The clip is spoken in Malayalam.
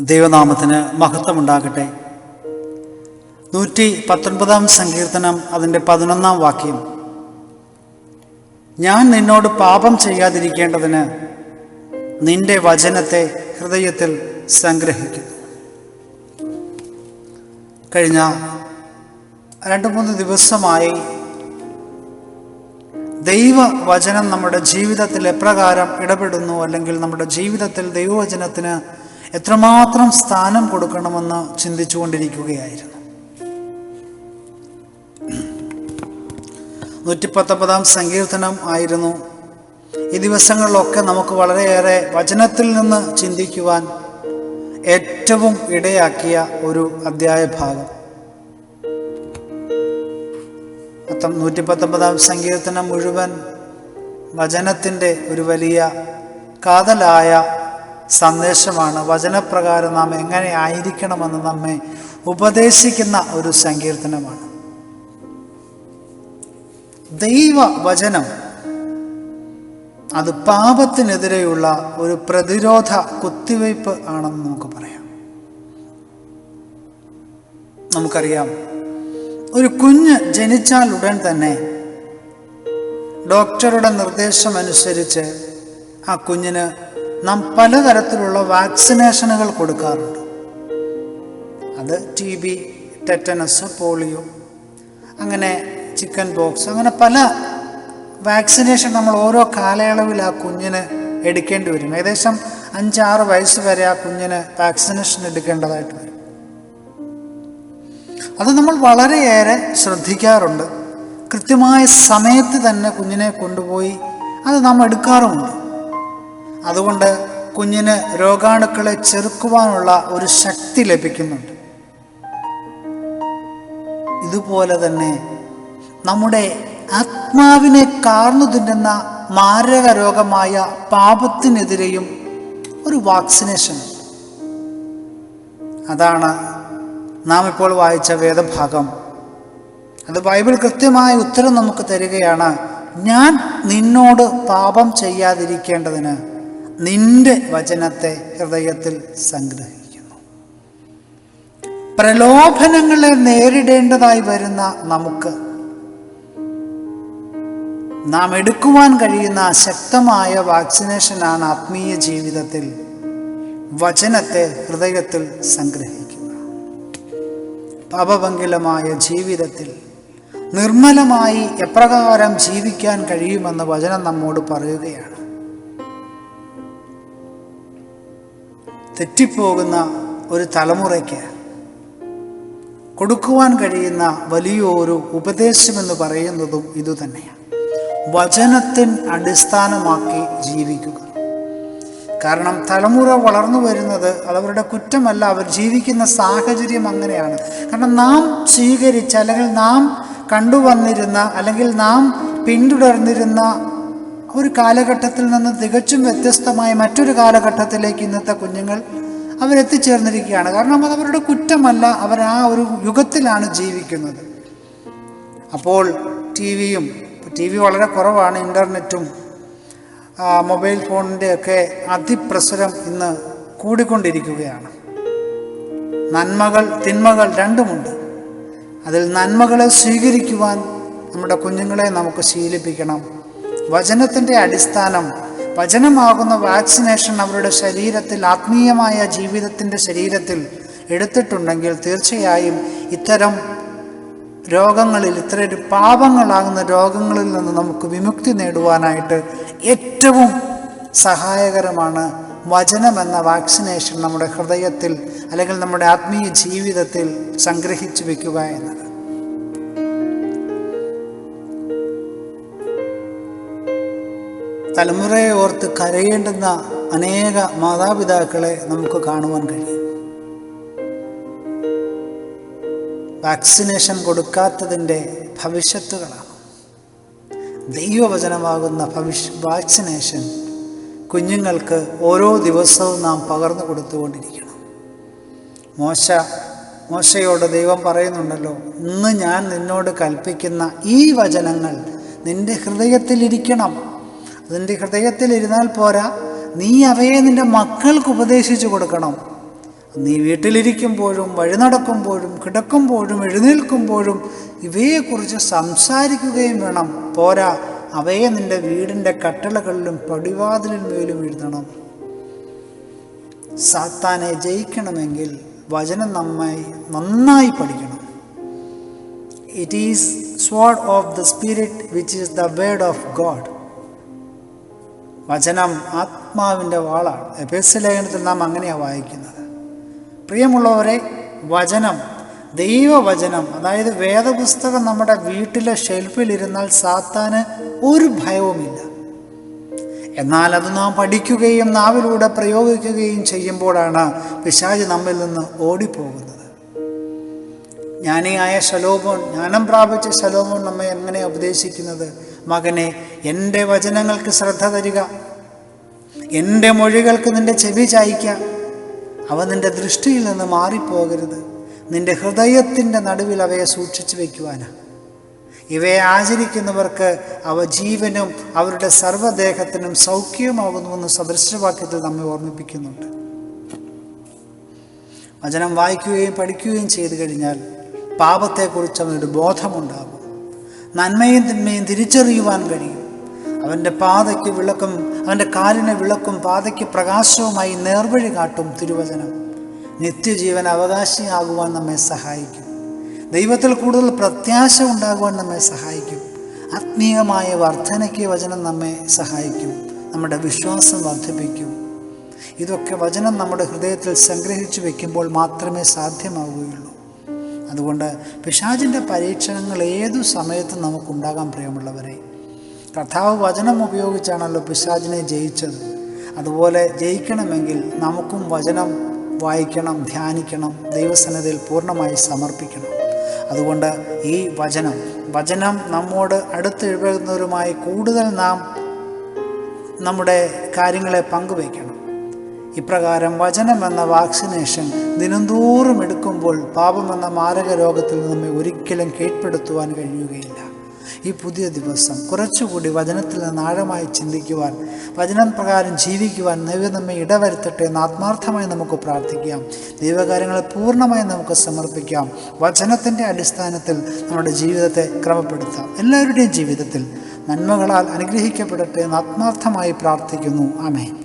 ദൈവനാമത്തിന് മഹത്വമുണ്ടാകട്ടെ. നൂറ്റി പത്തൊൻപതാം സങ്കീർത്തനം അതിന്റെ പതിനൊന്നാം വാക്യം. ഞാൻ നിന്നോട് പാപം ചെയ്യാതിരിക്കേണ്ടതിന് നിന്റെ വചനത്തെ ഹൃദയത്തിൽ സംഗ്രഹിക്കും. കഴിഞ്ഞ രണ്ട് മൂന്ന് ദിവസമായി ദൈവവചനം നമ്മുടെ ജീവിതത്തിൽ എപ്രകാരം ഇടപെടുന്നു അല്ലെങ്കിൽ നമ്മുടെ ജീവിതത്തിൽ ദൈവവചനത്തിന് എത്രമാത്രം സ്ഥാനം കൊടുക്കണമെന്ന് ചിന്തിച്ചുകൊണ്ടിരിക്കുകയായിരുന്നു. നൂറ്റിപ്പത്തൊമ്പതാം സങ്കീർത്തനം ആയിരുന്നു. ഈ ദിവസങ്ങളിലൊക്കെ നമുക്ക് വളരെയേറെ വചനത്തിൽ നിന്ന് ചിന്തിക്കുവാൻ ഏറ്റവും ഇടയാക്കിയ ഒരു അധ്യായ ഭാഗം മൊത്തം നൂറ്റി പത്തൊമ്പതാം സങ്കീർത്തനം മുഴുവൻ വചനത്തിന്റെ ഒരു വലിയ കാതലായ സന്ദേശമാണ്. വചനപ്രകാരം നാം എങ്ങനെ ആയിരിക്കണമെന്ന് നമ്മെ ഉപദേശിക്കുന്ന ഒരു സങ്കീർത്തനമാണ്. ദൈവ വചനം അത് പാപത്തിനെതിരെയുള്ള ഒരു പ്രതിരോധ കുത്തിവയ്പ് ആണെന്ന് നമുക്ക് പറയാം. നമുക്കറിയാം ഒരു കുഞ്ഞ് ജനിച്ചാൽ ഉടൻ തന്നെ ഡോക്ടറുടെ നിർദ്ദേശം അനുസരിച്ച് ആ കുഞ്ഞിന് നാം പലതരത്തിലുള്ള വാക്സിനേഷനുകൾ കൊടുക്കാറുണ്ട്. അത് ടി ബി ടെറ്റനസ് പോളിയോ അങ്ങനെ ചിക്കൻ ബോക്സ് അങ്ങനെ പല വാക്സിനേഷൻ നമ്മൾ ഓരോ കാലയളവിൽ ആ കുഞ്ഞിന് എടുക്കേണ്ടി വരും. ഏകദേശം അഞ്ചാറ് വയസ്സ് വരെ ആ കുഞ്ഞിന് വാക്സിനേഷൻ എടുക്കേണ്ടതായിട്ട് വരും. അത് നമ്മൾ വളരെയേറെ ശ്രദ്ധിക്കാറുണ്ട്. കൃത്യമായ സമയത്ത് തന്നെ കുഞ്ഞിനെ കൊണ്ടുപോയി അത് നാം എടുക്കാറുമുണ്ട്. അതുകൊണ്ട് കുഞ്ഞിന് രോഗാണുക്കളെ ചെറുക്കുവാനുള്ള ഒരു ശക്തി ലഭിക്കുന്നുണ്ട്. ഇതുപോലെ തന്നെ നമ്മുടെ ആത്മാവിനെ കാർന്നു തിന്നുന്ന മാരക രോഗമായ പാപത്തിനെതിരെയും ഒരു വാക്സിനേഷൻ. അതാണ് നാം ഇപ്പോൾ വായിച്ച വേദഭാഗം. അത് ബൈബിൾ കൃത്യമായ ഉത്തരം നമുക്ക് തരികയാണ് ഞാൻ നിന്നോട് പാപം ചെയ്യാതിരിക്കേണ്ടതിന് നിന്റെ വചനത്തെ ഹൃദയത്തിൽ സംഗ്രഹിക്കുന്നു. പ്രലോഭനങ്ങളെ നേരിടേണ്ടതായി വരുന്ന നമുക്ക് നാം എടുക്കുവാൻ കഴിയുന്ന ശക്തമായ വാക്സിനേഷനാണ് ആത്മീയ ജീവിതത്തിൽ വചനത്തെ ഹൃദയത്തിൽ സംഗ്രഹിക്കുക. പാപഭംഗിലമായ ജീവിതത്തിൽ നിർമ്മലമായി എപ്രകാരം ജീവിക്കാൻ കഴിയുമെന്ന് വചനം നമ്മോട് പറയുകയാണ്. തെറ്റിപ്പോകുന്ന ഒരു തലമുറയ്ക്ക് കൊടുക്കുവാൻ കഴിയുന്ന വലിയൊരു ഉപദേശമെന്ന് പറയുന്നതും ഇതുതന്നെയാണ് വചനത്തിൻ അടിസ്ഥാനമാക്കി ജീവിക്കുക. കാരണം തലമുറ വളർന്നു വരുന്നത് അതവരുടെ കുറ്റമല്ല അവർ ജീവിക്കുന്ന സാഹചര്യം അങ്ങനെയാണ്. കാരണം നാം സ്വീകരിച്ച അല്ലെങ്കിൽ നാം കണ്ടുവന്നിരുന്ന അല്ലെങ്കിൽ നാം പിന്തുടർന്നിരുന്ന ഒരു കാലഘട്ടത്തിൽ നിന്ന് തികച്ചും വ്യത്യസ്തമായ മറ്റൊരു കാലഘട്ടത്തിലേക്ക് ഇന്നത്തെ കുഞ്ഞുങ്ങൾ അവരെത്തിച്ചേർന്നിരിക്കുകയാണ്. കാരണം അത് അവരുടെ കുറ്റമല്ല അവർ ആ ഒരു യുഗത്തിലാണ് ജീവിക്കുന്നത്. അപ്പോൾ ടി വിയും ടി വി വളരെ കുറവാണ് ഇന്റർനെറ്റും മൊബൈൽ ഫോണിന്റെ ഒക്കെ അതിപ്രസരം ഇന്ന് കൂടിക്കൊണ്ടിരിക്കുകയാണ്. നന്മകൾ തിന്മകൾ രണ്ടുമുണ്ട്. അതിൽ നന്മകളെ സ്വീകരിക്കുവാൻ നമ്മുടെ കുഞ്ഞുങ്ങളെ നമുക്ക് ശീലിപ്പിക്കണം. വചനത്തിന്റെ അടിസ്ഥാനം വചനമാകുന്ന വാക്സിനേഷൻ അവരുടെ ശരീരത്തിൽ ആത്മീയമായ ജീവിതത്തിന്റെ ശരീരത്തിൽ എടുത്തിട്ടുണ്ടെങ്കിൽ തീർച്ചയായും ഇത്തരം രോഗങ്ങളിൽ ഇത്തരം പാപങ്ങളാകുന്ന രോഗങ്ങളിൽ നിന്ന് നമുക്ക് വിമുക്തി നേടുവാനായിട്ട് ഏറ്റവും സഹായകരമാണ് വചനമെന്ന വാക്സിനേഷൻ നമ്മുടെ ഹൃദയത്തിൽ അല്ലെങ്കിൽ നമ്മുടെ ആത്മീയ ജീവിതത്തിൽ സംഗ്രഹിച്ചു വെക്കുക എന്നത്. തലമുറയെ ഓർത്ത് കരയേണ്ടുന്ന അനേക മാതാപിതാക്കളെ നമുക്ക് കാണുവാൻ കഴിയും. വാക്സിനേഷൻ കൊടുക്കാത്തതിന്റെ ഭവിഷ്യത്തുകളാണ്. ദൈവവചനമാകുന്ന ഭവിഷ് വാക്സിനേഷൻ കുഞ്ഞുങ്ങൾക്ക് ഓരോ ദിവസവും നാം പകർന്നു കൊടുത്തുകൊണ്ടിരിക്കണം. മോശ മോശയോട് ദൈവം പറയുന്നുണ്ടല്ലോ ഇന്ന് ഞാൻ നിന്നോട് കൽപ്പിക്കുന്ന ഈ വചനങ്ങൾ നിന്റെ ഹൃദയത്തിലിരിക്കണം. അതിന്റെ ഹൃദയത്തിലിരുന്നാൽ പോരാ. നീ അവയെ നിന്റെ മക്കൾക്ക് ഉപദേശിച്ചു കൊടുക്കണം. നീ വീട്ടിലിരിക്കുമ്പോഴും വഴി നടക്കുമ്പോഴും കിടക്കുമ്പോഴും എഴുന്നേൽക്കുമ്പോഴും ഇവയെക്കുറിച്ച് സംസാരിക്കുകയും വേണം. പോരാ അവയെ നിന്റെ വീടിന്റെ കട്ടളകളിലും പടിവാതിലിന്മേലും എഴുതണം. സാത്താനെ ജയിക്കണമെങ്കിൽ വചനം നന്നായി നന്നായി പഠിക്കണം. It is sword of the spirit which is the word of God വചനം ആത്മാവിന്റെ വാളാണ്. എപേസ് ലേഖനത്തിൽ നാം അങ്ങനെയാണ് വായിക്കുന്നത്. പ്രിയമുള്ളവരെ വചനം ദൈവവചനം അതായത് വേദപുസ്തകം നമ്മുടെ വീട്ടിലെ ഷെൽഫിലിരുന്നാൽ സാത്താന് ഒരു ഭയവുമില്ല. എന്നാൽ അത് നാം പഠിക്കുകയും നാവിലൂടെ പ്രയോഗിക്കുകയും ചെയ്യുമ്പോഴാണ് പിശാജ് നമ്മിൽ നിന്ന് ഓടിപ്പോകുന്നത്. ജ്ഞാനിയായ ശലോമോൻ ജ്ഞാനം പ്രാപിച്ച ശലോമോൻ നമ്മെ എങ്ങനെ ഉപദേശിക്കുന്നത്? മകനെ എന്റെ വചനങ്ങൾക്ക് ശ്രദ്ധ തരിക. എന്റെ മൊഴികൾക്ക് നിന്റെ ചെവി ചായ്ക്ക. അവ നിന്റെ ദൃഷ്ടിയിൽ നിന്ന് മാറിപ്പോകരുത്. നിന്റെ ഹൃദയത്തിന്റെ നടുവിൽ അവയെ സൂക്ഷിച്ചു വയ്ക്കുവാനാണ് ഇവയെ ആചരിക്കുന്നവർക്ക് അവ ജീവനും അവരുടെ സർവദേഹത്തിനും സൗഖ്യവുമാകുന്നുവെന്ന് സദൃശവാക്യത്തിൽ നമ്മെ ഓർമ്മിപ്പിക്കുന്നുണ്ട്. വചനം വായിക്കുകയും പഠിക്കുകയും ചെയ്തു കഴിഞ്ഞാൽ പാപത്തെക്കുറിച്ച് അവനൊരു ബോധമുണ്ടാകും. നന്മയും തിന്മയും തിരിച്ചറിയുവാൻ കഴിയും. അവന്റെ പാതയ്ക്ക് വിളക്കും അവന്റെ കാലിന് വിളക്കും പാതയ്ക്ക് പ്രകാശവുമായി നേർവഴി കാട്ടും തിരുവചനം. നിത്യജീവൻ അവകാശിയാകുവാൻ നമ്മെ സഹായിക്കും. ദൈവത്തിൽ കൂടുതൽ പ്രത്യാശ ഉണ്ടാകുവാൻ നമ്മെ സഹായിക്കും. ആത്മീയമായ വർധനയ്ക്ക് വചനം നമ്മെ സഹായിക്കും. നമ്മുടെ വിശ്വാസം വർദ്ധിപ്പിക്കും. ഇതൊക്കെ വചനം നമ്മുടെ ഹൃദയത്തിൽ സംഗ്രഹിച്ചു വെക്കുമ്പോൾ മാത്രമേ സാധ്യമാവുകയുള്ളൂ. അതുകൊണ്ട് പിശാചിന്റെ പരീക്ഷണങ്ങൾ ഏതു സമയത്തും നമുക്കുണ്ടാകാൻ പ്രിയമുള്ളവരെ കഥാവ് വചനം ഉപയോഗിച്ചാണല്ലോ പിശാചിനെ ജയിച്ചത്. അതുപോലെ ജയിക്കണമെങ്കിൽ നമുക്കും വചനം വായിക്കണം ധ്യാനിക്കണം ദൈവസന്നതയിൽ പൂർണമായി സമർപ്പിക്കണം. അതുകൊണ്ട് ഈ വചനം വചനം നമ്മോട് അടുത്ത് അടുത്തിഴകുന്നവരുമായി കൂടുതൽ നാം നമ്മുടെ കാര്യങ്ങളെ പങ്കുവയ്ക്കണം. ഇപ്രകാരം വചനം എന്ന വാക്സിനേഷൻ ദിനംതോറും എടുക്കുമ്പോൾ പാപമെന്ന മാരക രോഗത്തിൽ നമ്മെ ഒരിക്കലും കീഴ്പ്പെടുത്തുവാൻ കഴിയുകയില്ല. ഈ പുതിയ ദിവസം കുറച്ചുകൂടി വചനത്തിൽ നിന്ന് ആഴമായി ചിന്തിക്കുവാൻ വചനം പ്രകാരം ജീവിക്കുവാൻ ദൈവം നമ്മെ ഇടവരുത്തട്ടെ എന്ന് ആത്മാർത്ഥമായി നമുക്ക് പ്രാർത്ഥിക്കാം. ദൈവകാര്യങ്ങളെ പൂർണമായി നമുക്ക് സമർപ്പിക്കാം. വചനത്തിന്റെ അടിസ്ഥാനത്തിൽ നമ്മുടെ ജീവിതത്തെ ക്രമപ്പെടുത്താം. എല്ലാവരുടെയും ജീവിതത്തിൽ നന്മകളാൽ അനുഗ്രഹിക്കപ്പെടട്ടെ എന്ന് ആത്മാർത്ഥമായി പ്രാർത്ഥിക്കുന്നു. ആമേൻ.